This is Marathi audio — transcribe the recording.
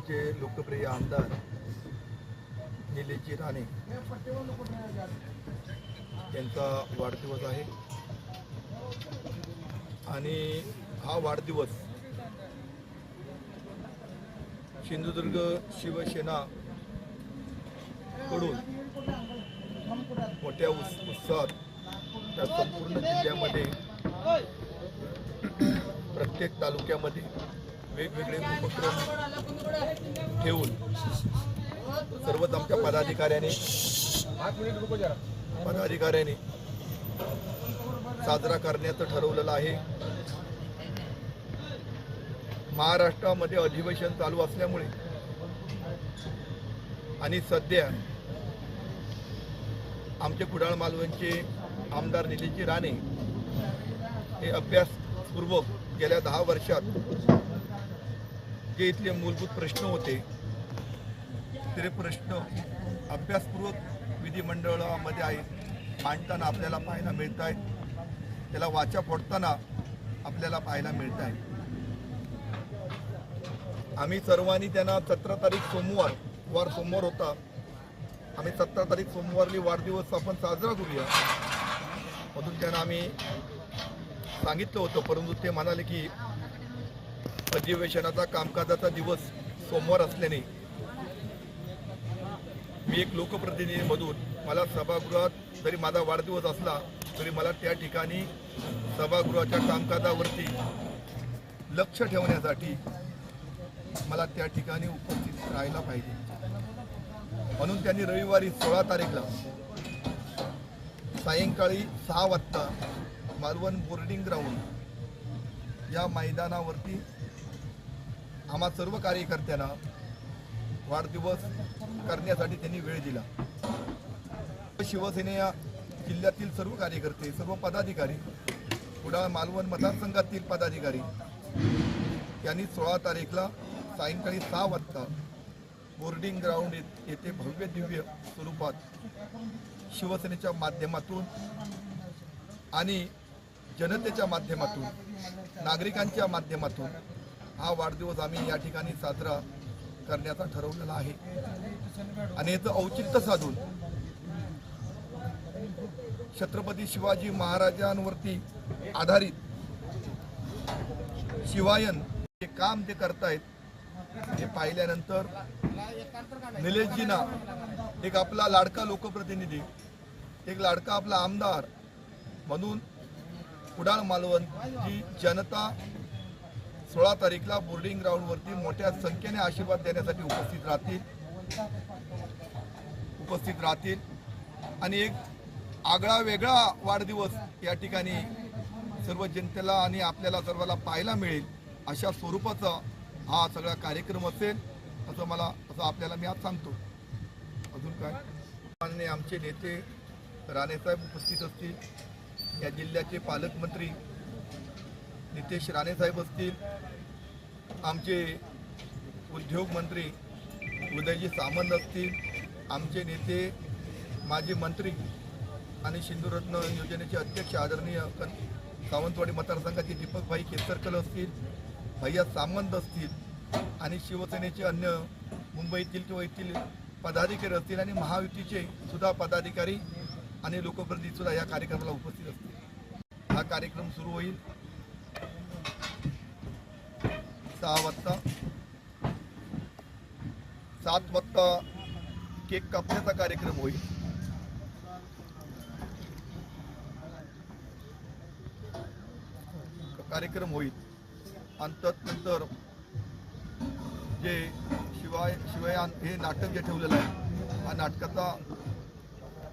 कुडाळ लोकप्रिय आमदार निलेशजी राणे यांचा वाढदिवस आहे. आणि हा वाढदिवस सिंधुदुर्ग शिवसेना कडून मोठ्या उस उत्साहात त्या संपूर्ण जिल्ह्यामध्ये प्रत्येक तालुक्यामध्ये वेगवेगळे उपक्रम ठेवून सर्वच आमच्या पदाधिकाऱ्यांनी पदाधिकाऱ्यांनी साजरा करण्याचं ठरवलेलं आहे. महाराष्ट्रामध्ये अधिवेशन चालू असल्यामुळे आणि सध्या आमचे कुडाळ मालवणचे आमदार निलेशजी राणे हे अभ्यासपूर्वक गेल्या दहा वर्षात जे इथले मूलभूत प्रश्न होते. ते प्रश्न अभ्यासपूर्वक विधिमंडळामध्ये आहे. मांडताना आपल्याला पाहायला मिळत आहेत त्याला वाचा फोडताना आपल्याला पाहायला मिळत आहे. आम्ही सर्वांनी त्यांना सतरा तारीख सोमवार वार सोमवार होता. आम्ही सतरा तारीख सोमवारली वाढदिवस आपण साजरा करूया. म्हणून त्यांना आम्ही सांगितलं होतं परंतु ते म्हणाले की अधिवेशनाचा कामकाजाचा दिवस सोमवार असल्याने मी एक लोकप्रतिनिधीमधून मला सभागृहात जरी माझा वाढदिवस असला तरी मला त्या ठिकाणी सभागृहाच्या कामकाजावरती लक्ष ठेवण्यासाठी मला त्या ठिकाणी उपस्थित राहायला पाहिजे. म्हणून त्यांनी रविवारी सोळा तारीखला सायंकाळी सहा वाजता मालवण बोर्डिंग ग्राउंड या मैदानावरती आम्हा सर्व कार्यकर्त्यांना वाढदिवस करण्यासाठी त्यांनी वेळ दिला. शिवसेने या जिल्ह्यातील सर्व कार्यकर्ते सर्व पदाधिकारी कुडाळ मालवण मतदारसंघातील पदाधिकारी यांनी सोळा तारीखला सायंकाळी सहा वाजता बोर्डिंग ग्राउंड येथे भव्य दिव्य स्वरूपात शिवसेनेच्या माध्यमातून आणि जनतेच्या माध्यमातून नागरिकांच्या माध्यमातून हा वाढदिवस आम्ही या ठिकाणी साजरा करण्याचा ठरवलेला आहे. आणि याचं औचित्य साधून छत्रपती शिवाजी महाराजांवरती आधारित शिवायन जे काम ते करतायत हे पाहिल्यानंतर निलेशजींना एक आपला लाडका लोकप्रतिनिधी एक लाडका आपला आमदार म्हणून कुडाळ मालवण जी जनता सोळा तारीखला बोर्डिंग ग्राउंडवरती मोठ्या संख्येने आशीर्वाद देण्यासाठी उपस्थित राहतील. उपस्थित राहतील. आणि एक आगळा वेगळा वाढदिवस या ठिकाणी सर्व जनतेला आणि आपल्याला सर्वांना पाहायला मिळेल अशा स्वरूपाचा हा सगळा कार्यक्रम असेल असं मला असं आपल्याला मी आज सांगतो. अजून काय? माननीय आमचे नेते राणेसाहेब उपस्थित असतील. या जिल्ह्याचे पालकमंत्री नितेश राणेसाहेब असतील आमचे उद्योगमंत्री उदयजी सामंत असतील आमचे नेते माजी मंत्री आणि सिंधुरत्न योजनेचे अध्यक्ष आदरणीय कन सावंतवाडी मतदारसंघाचे दीपकभाई केसरकर असतील भैया सामंत असतील आणि शिवसेनेचे अन्य मुंबईतील किंवा येथील पदाधिकारी असतील आणि महायुतीचे सुद्धा पदाधिकारी आणि लोकप्रतिनिधी सुद्धा या कार्यक्रमाला उपस्थित असतील. हा कार्यक्रम सुरू होईल. सहा वाजता. सात वाजता केक कापण्याचा कार्यक्रम होईल. कार्यक्रम होईल. आणि त्यानंतर जे शिवाय शिवाय हे नाटक जे ठेवलेलं आहे हा नाटकाचा